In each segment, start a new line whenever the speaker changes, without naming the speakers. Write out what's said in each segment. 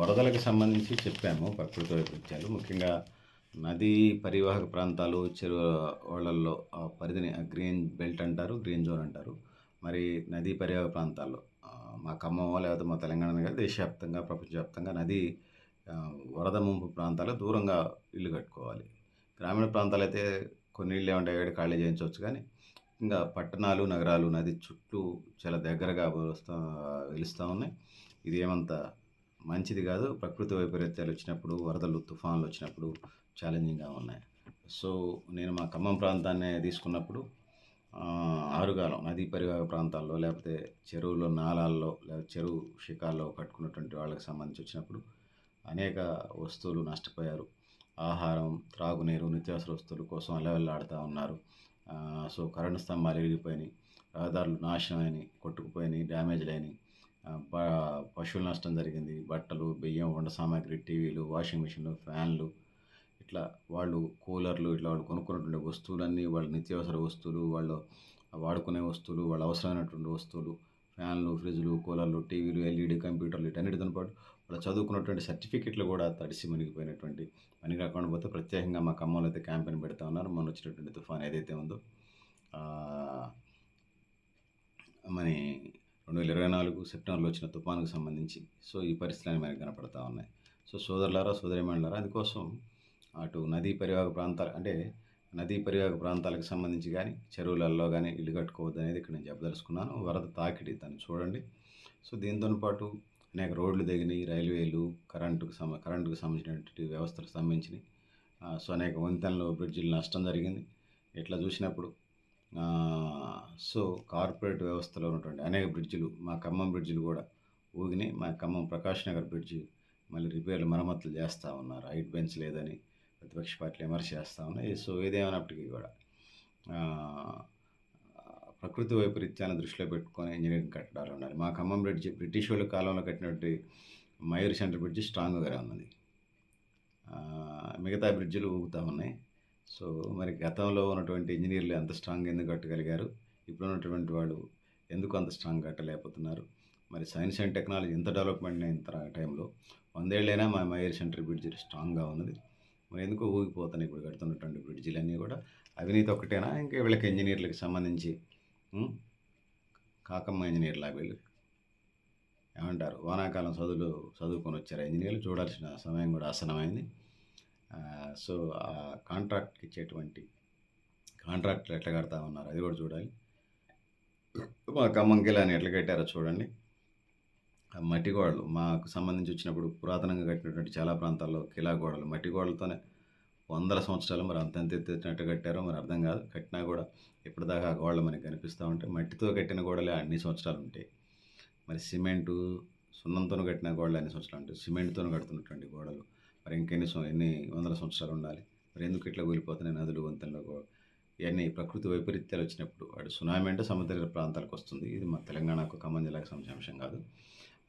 వరదలకు సంబంధించి చెప్పాము ప్రకృతి వైపరీత్యాలు. ముఖ్యంగా నదీ పరివాహక ప్రాంతాలు చెరువులలో పరిధిని ఆ గ్రీన్ బెల్ట్ అంటారు గ్రీన్ జోన్ అంటారు. మరి నదీ పరివాహక ప్రాంతాల్లో మా ఖమ్మం లేకపోతే మా తెలంగాణ దేశవ్యాప్తంగా ప్రపంచవ్యాప్తంగా నది వరద ముంపు ప్రాంతాలు దూరంగా ఇల్లు కట్టుకోవాలి. గ్రామీణ ప్రాంతాలు అయితే కొన్ని ఇళ్ళు ఏమంటే ఏడు ఖాళీ చేయించవచ్చు కానీ ఇంకా పట్టణాలు నగరాలు నది చుట్టూ చాలా దగ్గరగా వస్తా వెలుస్తూ ఉన్నాయి. ఇది ఏమంత మంచిది కాదు. ప్రకృతి వైపరీత్యాలు వచ్చినప్పుడు వరదలు తుఫాన్లు వచ్చినప్పుడు ఛాలెంజింగ్గా ఉన్నాయి. సో నేను మా ఖమ్మం ప్రాంతాన్ని తీసుకున్నప్పుడు ఆరుగాలం నదీ పరివాహక ప్రాంతాల్లో లేకపోతే చెరువులో నాలాల్లో లేదా చెరువు శిఖాల్లో కట్టుకున్నటువంటి వాళ్ళకి సంబంధించి వచ్చినప్పుడు అనేక వస్తువులు నష్టపోయారు. ఆహారం త్రాగునీరు నిత్యావసర వస్తువుల కోసం అల్లవెల్లాడుతూ ఉన్నారు. సో కరెంటు స్తంభాలు విరిగిపోయినాయి రహదారులు నాశనమైనవి కొట్టుకుపోయినాయి డ్యామేజ్లు అయినాయి. పశువుల నష్టం జరిగింది. బట్టలు బియ్యం వంట సామాగ్రి టీవీలు వాషింగ్ మిషన్లు ఫ్యాన్లు ఇట్లా వాళ్ళు కూలర్లు ఇట్లా వాళ్ళు కొనుక్కున్నటువంటి వస్తువులన్నీ వాళ్ళ నిత్యావసర వస్తువులు వాళ్ళు వాడుకునే వస్తువులు వాళ్ళ అవసరమైనటువంటి వస్తువులు ఫ్యాన్లు ఫ్రిడ్జ్లు కూలర్లు టీవీలు ఎల్ఈడి కంప్యూటర్లు వీటన్నిటితో పాటు వాళ్ళు చదువుకున్నటువంటి సర్టిఫికెట్లు కూడా తడిసి మునిగిపోయినటువంటి పని కాకుండా పోతే ప్రత్యేకంగా మా ఖమ్మంలో అయితే క్యాంపెయిన్ పెడతా ఉన్నారు. మొన్న వచ్చినటువంటి తుఫాన్ ఏదైతే ఉందో ఆ, మరి రెండు వేల ఇరవై నాలుగు సెప్టెంబర్లో వచ్చిన తుఫానుకు సంబంధించి. సో ఈ పరిస్థితులు మనకు కనపడతా ఉన్నాయి. సో సోదరులారా సోదరిమణులారా అందుకోసం అటు నదీ పరివాహక ప్రాంతాలు అంటే నదీ పరివాహక ప్రాంతాలకు సంబంధించి కానీ చెరువులలో కానీ ఇల్లు కట్టుకోవద్దు అనేది ఇక్కడ నేను చెప్పదలుచుకున్నాను. వరద తాకిడి దాన్ని చూడండి. సో దీంతో పాటు అనేక రోడ్లు దిగినాయి రైల్వేలు కరెంటుకు సమ కరెంటుకు సంబంధించినటువంటి వ్యవస్థలు సంబంధించినవి. సో అనేక వంతెనలు బ్రిడ్జిలు నష్టం జరిగింది. ఇట్లా చూసినప్పుడు సో కార్పొరేట్ వ్యవస్థలో ఉన్నటువంటి అనేక బ్రిడ్జిలు మా ఖమ్మం బ్రిడ్జిలు కూడా ఊగినాయి. మా ఖమ్మం ప్రకాష్ నగర్ బ్రిడ్జి మళ్ళీ రిపేర్లు మరమ్మతులు చేస్తూ ఉన్నారు. హైట్ బెంచ్ లేదని ప్రతిపక్ష పార్టీలు విమర్శ చేస్తూ ఉన్నాయి. సో ఏదేమైనప్పటికీ కూడా ప్రకృతి వైపరీత్యాన్ని దృష్టిలో పెట్టుకొని ఇంజనీరింగ్ కట్టడాలు ఉన్నారు. మా ఖమ్మం బ్రిడ్జి బ్రిటిష్ వాళ్ళ కాలంలో కట్టినటువంటి మయూర్ సెంటర్ బ్రిడ్జి స్ట్రాంగ్గా ఉన్నది. మిగతా బ్రిడ్జిలు ఊగుతూ ఉన్నాయి. సో మరి గతంలో ఉన్నటువంటి ఇంజనీర్లు ఎంత స్ట్రాంగ్ ఎందుకు కట్టగలిగారు? ఇప్పుడు ఉన్నటువంటి వాళ్ళు ఎందుకు అంత స్ట్రాంగ్ కట్టలేకపోతున్నారు? మరి సైన్స్ అండ్ టెక్నాలజీ ఇంత డెవలప్మెంట్ అయిన టైంలో వందేళ్ళైనా మా మయూర్ సెంటర్ బ్రిడ్జ్ స్ట్రాంగ్గా ఉన్నది. మరి ఎందుకు ఊగిపోతున్నాయి ఇప్పుడు కడుతున్నటువంటి బ్రిడ్జిలన్నీ కూడా? అవినీతి ఒక్కటేనా? ఇంకా వీళ్ళకి ఇంజనీర్లకు సంబంధించి కాకమ్మ ఇంజనీర్లా వీళ్ళు. ఏమంటారు? వానాకాలం చదువులు చదువుకొని వచ్చారు ఇంజనీర్లు? చూడాల్సిన సమయం కూడా ఆసనమైంది సో ఆ కాంట్రాక్ట్కి ఇచ్చేటువంటి కాంట్రాక్ట్లు ఎట్లా కడతా ఉన్నారు అది కూడా చూడాలి. మా ఖమ్మం కిలాని ఎట్లా కట్టారో చూడండి. ఆ మట్టి గోడలు మాకు సంబంధించి వచ్చినప్పుడు పురాతనంగా కట్టినటువంటి చాలా ప్రాంతాల్లో కిలా గోడలు మట్టి గోడలతోనే వందల సంవత్సరాలు మరి అంతంత ఎత్తినట్టు కట్టారో మరి అర్థం కాదు. కట్టినా కూడా ఇప్పటిదాకా ఆ గోడలు మనకి కనిపిస్తూ ఉంటాయి. మట్టితో కట్టిన గోడలే అన్ని సంవత్సరాలు ఉంటాయి. మరి సిమెంటు సున్నంతో కట్టిన గోడలు అన్ని సంవత్సరాలు ఉంటాయి. సిమెంట్తో కడుతున్నటువంటి గోడలు మరి ఇంకెన్ని ఎన్ని వందల సంవత్సరాలు ఉండాలి? మరి ఎందుకు ఇట్లా కూలిపోతున్నాయి నదులు వంతెనలో? ఇవన్నీ ప్రకృతి వైపరీత్యాలు వచ్చినప్పుడు అటు సునామీ అంటే సముద్ర ప్రాంతాలకు వస్తుంది. ఇది మా తెలంగాణకు ఖమ్మం జిల్లాకు సంబంధించిన అంశం కాదు.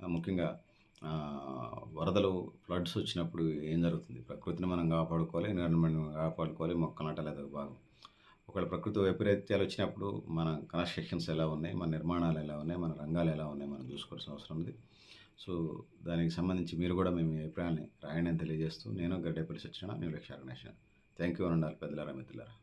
ముఖ్యంగా వరదలు ఫ్లడ్స్ వచ్చినప్పుడు ఏం జరుగుతుంది? ప్రకృతిని మనం కాపాడుకోవాలి ఎన్విరాన్మెంట్ కాపాడుకోవాలి మొక్కలు నాటలేదు భాగం. ఒకవేళ ప్రకృతి వైపరీత్యాలు వచ్చినప్పుడు మన కన్స్ట్రక్షన్స్ ఎలా ఉన్నాయి? మన నిర్మాణాలు ఎలా ఉన్నాయి? మన రంగాలు ఎలా ఉన్నాయి? మనం చూసుకోవాల్సిన అవసరం ఉంది. సో దానికి సంబంధించి మీరు కూడా మేము మీ అభిప్రాయాన్ని రాయని తెలియజేస్తూ నేను గడ్డేపల్లి సత్యన నేను లక్ష్య గణేష్ థ్యాంక్ యూ అని ఉండాలి పెద్దలారా మిత్రులారా.